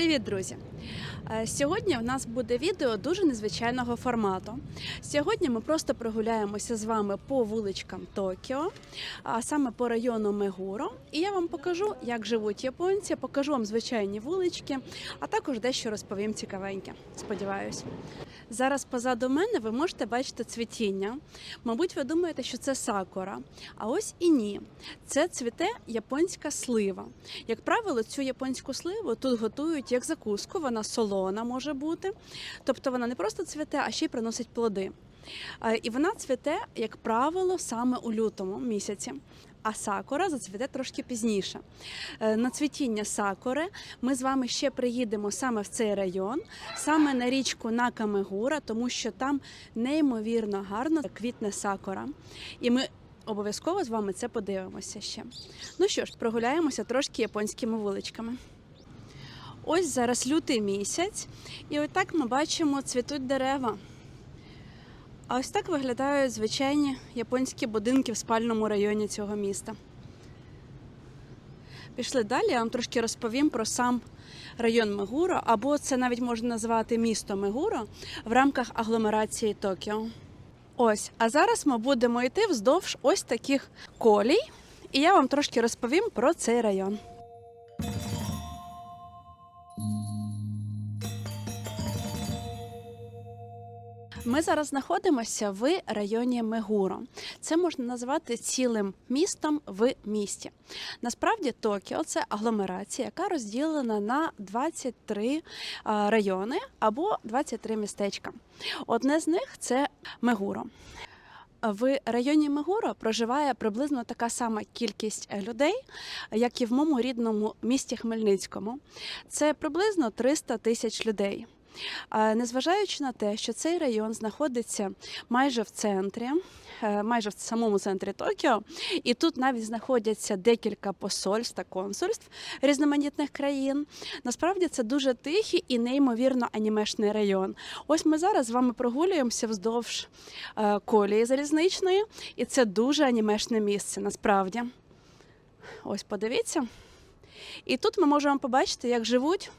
Привіт, друзі! Е, Сьогодні у нас буде відео дуже незвичайного формату. Сьогодні ми просто прогуляємося з вами по вуличкам Токіо, а саме по району Мегуро. І я вам покажу, як живуть японці, покажу вам звичайні вулички, а також дещо розповім цікавеньке. Сподіваюсь. Зараз позаду мене ви можете бачити цвітіння. Мабуть, ви думаєте, що це сакура. А ось і ні. Це цвіте японська слива. Як правило, цю японську сливу тут готують як закуску, вона солона може бути. Тобто вона не просто цвіте, а ще й приносить плоди. Е, І вона цвіте, як правило, саме у лютому місяці. А сакура зацвіте трошки пізніше. Е, На цвітіння сакури ми з вами ще приїдемо саме в цей район, саме на річку Накамегура, тому що там неймовірно гарно квітне сакура. І ми обов'язково з вами це подивимося ще. Ну що ж, прогуляємося трошки японськими вуличками. Ось зараз лютий місяць, і отак ми бачимо, цвітуть дерева. А ось так виглядають звичайні японські будинки в спальному районі цього міста. Пішли далі, я вам трошки розповім про сам район Мегуро, або це навіть можна назвати місто Мегуро в рамках агломерації Токіо. Ось, а зараз ми будемо йти вздовж ось таких колій, і я вам трошки розповім про цей район. Ми зараз знаходимося в районі Мегуро. Це можна назвати цілим містом в місті. Насправді Токіо це агломерація, яка розділена на 23 райони або 23 містечка. Одне з них це Мегуро. В районі Мегуро проживає приблизно така сама кількість людей, як і в моєму рідному місті Хмельницькому. Це приблизно 300 тисяч людей. Незважаючи на те, що цей район знаходиться майже в центрі, е, майже в самому центрі Токіо, і тут навіть знаходяться декілька посольств та консульств різноманітних країн. Насправді це дуже тихий і неймовірно анімешний район. Ось ми зараз з вами прогулюємося вздовж е, колії залізничної, і це дуже анімешне місце. Насправді, ось подивіться. І тут ми можемо побачити, як живуть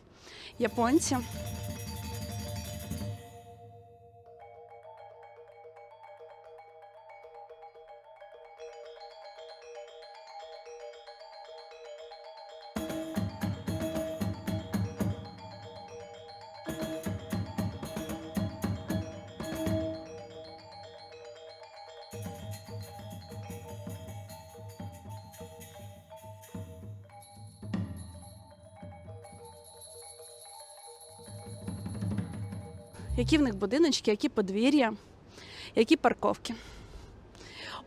японці. Які в них будиночки, які подвір'я, які парковки.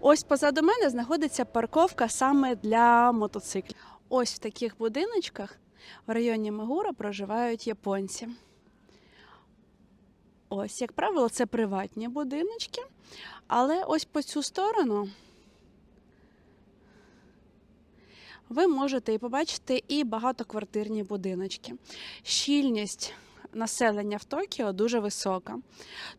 Ось позаду мене знаходиться парковка саме для мотоциклів. Ось в таких будиночках в районі Магура проживають японці. Ось, як правило, це приватні будиночки, але ось по цю сторону ви можете і побачити і багатоквартирні будиночки. Щільність населення в Токіо дуже висока.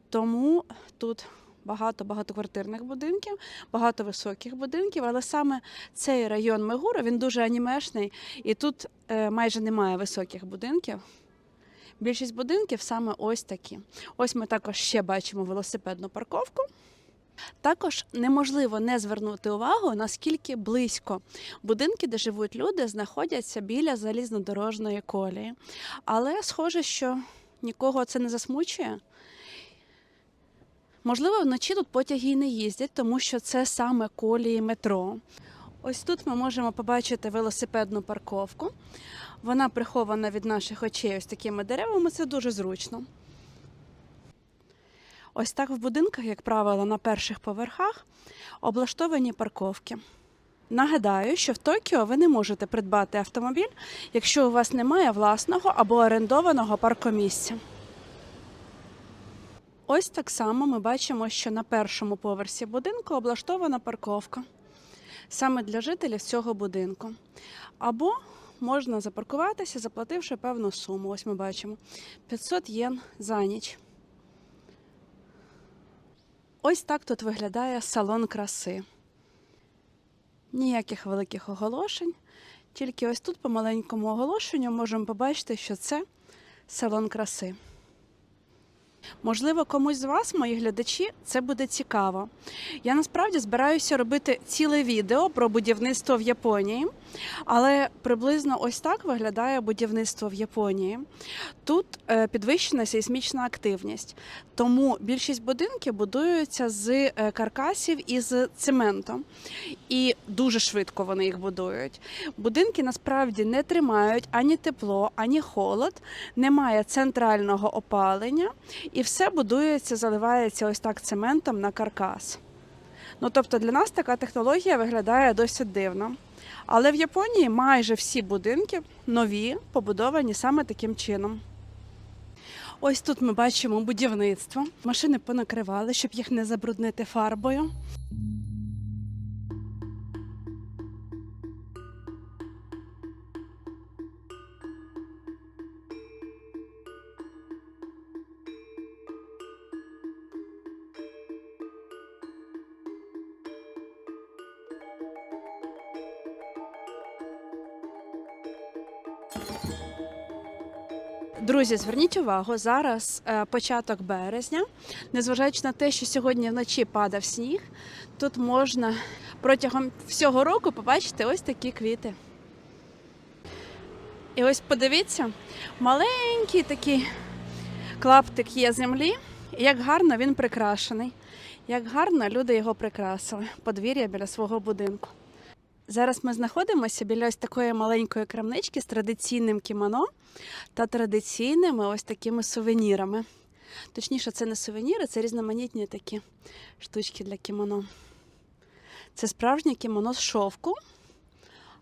Тому тут багато багатоквартирних будинків, багато високих будинків, але саме цей район Мегуро він дуже анімешний, і тут е, майже немає високих будинків. Більшість будинків саме ось такі. Ось ми також ще бачимо велосипедну парковку. Також неможливо не звернути увагу, наскільки близько будинки, де живуть люди, знаходяться біля залізнодорожної колії. Але схоже, що нікого це не засмучує. Можливо, вночі тут потяги і не їздять, тому що це саме колії метро. Ось тут ми можемо побачити велосипедну парковку. Вона прихована від наших очей ось такими деревами. Це дуже зручно. Ось так в будинках, як правило, на перших поверхах облаштовані парковки. Нагадаю, що в Токіо ви не можете придбати автомобіль, якщо у вас немає власного або орендованого паркомісця. Ось так само ми бачимо, що на першому поверсі будинку облаштована парковка саме для жителів цього будинку. Або можна запаркуватися, заплативши певну суму. Ось ми бачимо 500 єн за ніч. Ось так тут виглядає салон краси. Ніяких великих оголошень, Тільки ось тут по маленькому оголошенню можемо побачити, що це салон краси. Можливо, комусь з вас, мої глядачі, це буде цікаво. Я насправді збираюся робити ціле відео про будівництво в Японії, але приблизно ось так виглядає будівництво в Японії. Тут е, підвищена сейсмічна активність, тому більшість будинків будуються з е, каркасів і з цементу. І дуже швидко вони їх будують. Будинки насправді не тримають ані тепло, ані холод, немає центрального опалення, і все будується, заливається ось так цементом на каркас. Ну тобто для нас така технологія виглядає досить дивно. Але в Японії майже всі будинки нові, побудовані саме таким чином. Ось тут ми бачимо будівництво. Машини понакривали, щоб їх не забруднити фарбою. Друзі, зверніть увагу, зараз е, початок березня. Незважаючи на те, що сьогодні вночі падав сніг, тут можна протягом всього року побачити ось такі квіти. І ось подивіться, маленький такий клаптик є землі, і як гарно він прикрашений. Як гарно люди його прикрасили, подвір'я біля свого будинку. Зараз ми знаходимося біля ось такої маленької крамнички з традиційним кімоно та традиційними ось такими сувенірами. Точніше, це не сувеніри, це різноманітні такі штучки для кімоно. Це справжнє кімоно з шовку,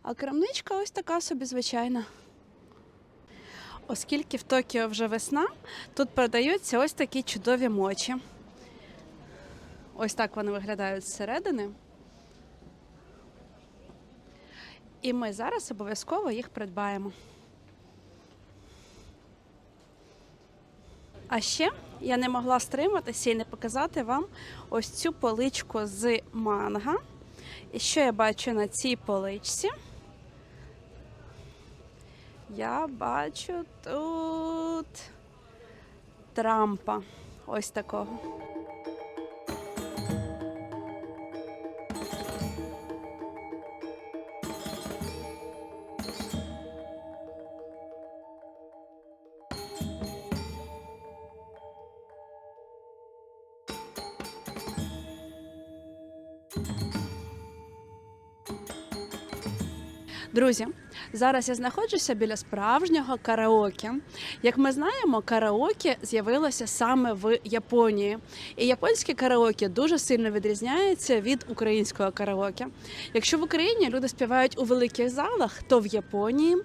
а крамничка ось така собі звичайна. Оскільки в Токіо вже весна, тут продаються ось такі чудові мочі. Ось так вони виглядають зсередини. І ми зараз обов'язково їх придбаємо. А ще я не могла стриматися і не показати вам ось цю поличку з манга. І що я бачу на цій поличці? Я бачу тут Трампа. Ось такого. Друзі, зараз я знаходжуся біля справжнього караоке. Як ми знаємо, караоке з'явилося саме в Японії. І японське караоке дуже сильно відрізняється від українського караоке. Якщо в Україні люди співають у великих залах, то в Японії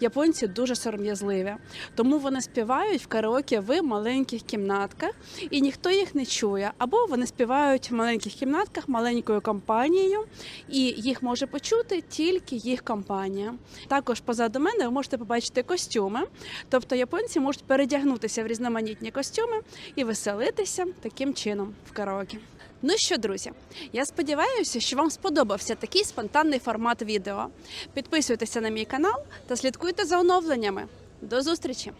японці дуже сором'язливі. Тому вони співають в караоке в маленьких кімнатках, і ніхто їх не чує. Або вони співають в маленьких кімнатках маленькою компанією, і їх може почути тільки їх компанія. Також позаду мене ви можете побачити костюми, тобто японці можуть передягнутися в різноманітні костюми і веселитися таким чином в караоке. Ну що, друзі, я сподіваюся, що вам сподобався такий спонтанний формат відео. Підписуйтеся на мій канал та слідкуйте за оновленнями. До зустрічі!